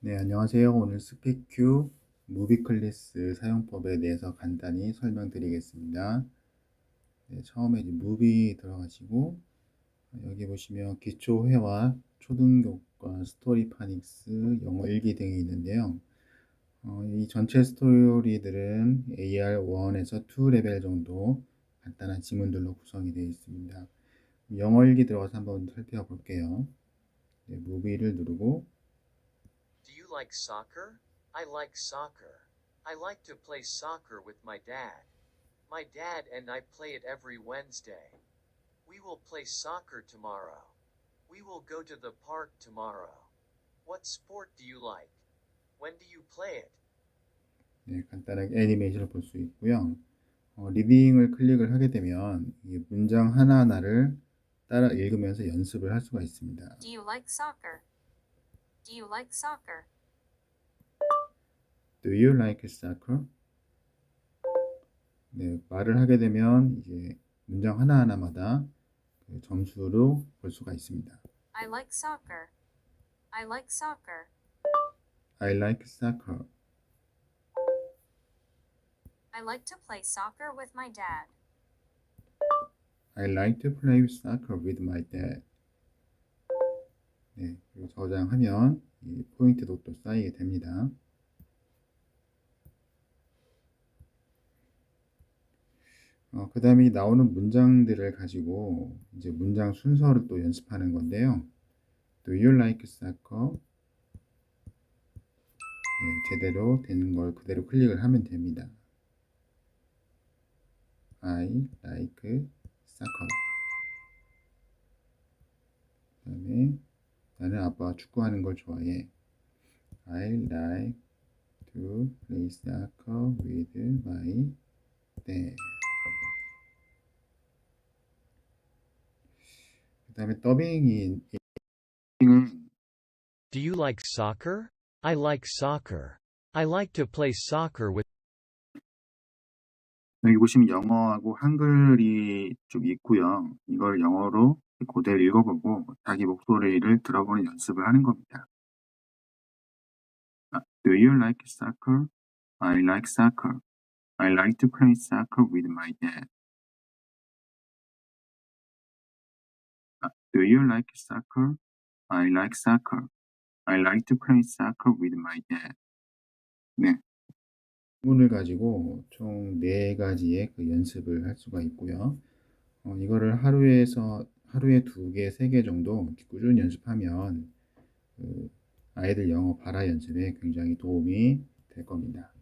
네, 안녕하세요. 오늘 스피큐 무비 클래스 사용법에 대해서 간단히 설명드리겠습니다. 네, 처음에 이제 무비 들어가시고 여기 보시면 기초 회화, 초등 교과, 스토리 파닉스, 영어 일기 등이 있는데요. 어, 이 전체 스토리들은 AR1에서 2 레벨 정도 간단한 지문들로 구성이 되어 있습니다. 영어 일기 들어가서 한번 살펴볼게요. 네, 무비를 누르고 Do you like soccer? I like soccer. I like to play soccer with my dad. My dad and I play it every Wednesday. We will play soccer tomorrow. We will go to the park tomorrow. What sport do you like? When do you play it? 네, 간단하게 애니메이션을 볼 수 있고요. 어, 리딩을 클릭을 하게 되면 이 문장 하나하나를 따라 읽으면서 연습을 할 수가 있습니다. Do you like soccer? Do you like soccer? Do you like soccer? 네, 말을 하게 되면 이제 문장 하나하나마다 그 점수로 볼 수가 있습니다. I like soccer. I like soccer. I like soccer. I like to play soccer with my dad. I like to play soccer with my dad. 네, 그리고 저장하면 이 포인트도 또 쌓이게 됩니다. 어, 그 다음에 나오는 문장들을 가지고 이제 문장 순서를 또 연습하는 건데요. Do you like soccer? 네, 제대로 되는 걸 그대로 클릭을 하면 됩니다. I like soccer. 그 다음에 나는 아빠가 축구하는 걸 좋아해. I like to play soccer with my dad. 그 다음에 더빙이 더빙은 Do you like soccer? I like soccer. I like to play soccer with 여기 보시면 영어하고 한글이 좀 있고요. 이걸 영어로 그대로 읽어보고 자기 목소리를 들어보는 연습을 하는 겁니다. 아, Do you like soccer? I like soccer. I like to play soccer with my dad. 아, Do you like soccer? I like soccer. I like to play soccer with my dad. 네. 문을 가지고 총네 가지의 그 연습을 할 수가 있고요. 어, 이거를 하루에서 하루에 두 개, 세 개 정도 꾸준히 연습하면 그 아이들 영어 발화 연습에 굉장히 도움이 될 겁니다.